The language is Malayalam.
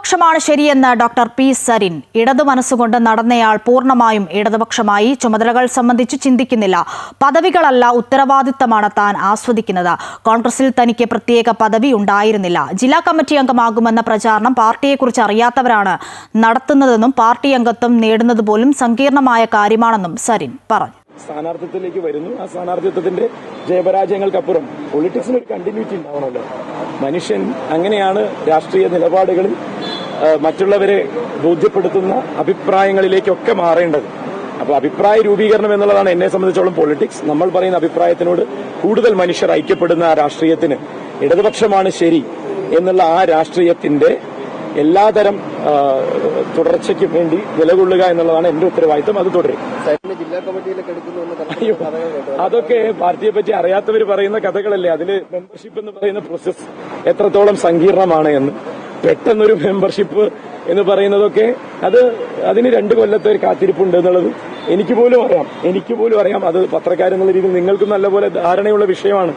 ഇടതുപക്ഷമാണ് ശരിയെന്ന് ഡോക്ടർ പി സരിൻ. ഇടതു മനസ്സുകൊണ്ട് നടന്നയാൾ പൂർണമായും ഇടതുപക്ഷമായി. ചുമതലകൾ സംബന്ധിച്ച് ചിന്തിക്കുന്നില്ല. പദവികളല്ല ഉത്തരവാദിത്തമാണ് താൻ ആസ്വദിക്കുന്നത്. കോൺഗ്രസിൽ തനിക്ക് പ്രത്യേക പദവി ഉണ്ടായിരുന്നില്ല. ജില്ലാ കമ്മിറ്റി അംഗമാകുമെന്ന പ്രചാരണം പാർട്ടിയെക്കുറിച്ച് അറിയാത്തവരാണ് നടത്തുന്നതെന്നും പാർട്ടി അംഗത്വം നേടുന്നത് പോലും സങ്കീർണമായ കാര്യമാണെന്നും സരിൻ പറഞ്ഞു. സ്ഥാനാർത്ഥിത്വത്തിലേക്ക് വരുന്നു. ആ സ്ഥാനാർത്ഥിത്വത്തിന്റെ ജയപരാജയങ്ങൾക്കപ്പുറം പൊളിറ്റിക്സിന് ഒരു കണ്ടിന്യൂറ്റി ഉണ്ടാവണമല്ലോ. മനുഷ്യൻ അങ്ങനെയാണ് രാഷ്ട്രീയ നിലപാടുകളിൽ മറ്റുള്ളവരെ ബോധ്യപ്പെടുത്തുന്ന അഭിപ്രായങ്ങളിലേക്കൊക്കെ മാറേണ്ടത്. അപ്പോൾ അഭിപ്രായ രൂപീകരണം എന്നുള്ളതാണ് എന്നെ സംബന്ധിച്ചോളം പൊളിറ്റിക്സ് നമ്മൾ പറയുന്ന അഭിപ്രായത്തിനോട് കൂടുതൽ മനുഷ്യർ ഐക്യപ്പെടുന്ന ആ രാഷ്ട്രീയത്തിന് ഇടതുപക്ഷമാണ് ശരി എന്നുള്ള ആ രാഷ്ട്രീയത്തിന്റെ എല്ലാതരം തുടർച്ചയ്ക്ക് വേണ്ടി നിലകൊള്ളുക എന്നുള്ളതാണ് എന്റെ ഉത്തരവാദിത്തം. അത് തുടരും. അയ്യോ അതൊക്കെ പാർട്ടിയെ പറ്റി അറിയാത്തവർ പറയുന്ന കഥകളല്ലേ? അതിൽ മെമ്പർഷിപ്പ് എന്ന് പറയുന്ന പ്രോസസ് എത്രത്തോളം സങ്കീർണമാണ് എന്ന്. പെട്ടെന്നൊരു മെമ്പർഷിപ്പ് എന്ന് പറയുന്നതൊക്കെ അത് അതിന് രണ്ട് കൊല്ലത്തെ ഒരു കാത്തിരിപ്പുണ്ട് എന്നുള്ളത് എനിക്ക് പോലും അറിയാം. എനിക്ക് പോലും അറിയാം അത് പത്രക്കാരെന്നുള്ള രീതിയിൽ നിങ്ങൾക്കും നല്ലപോലെ ധാരണയുള്ള വിഷയമാണ്.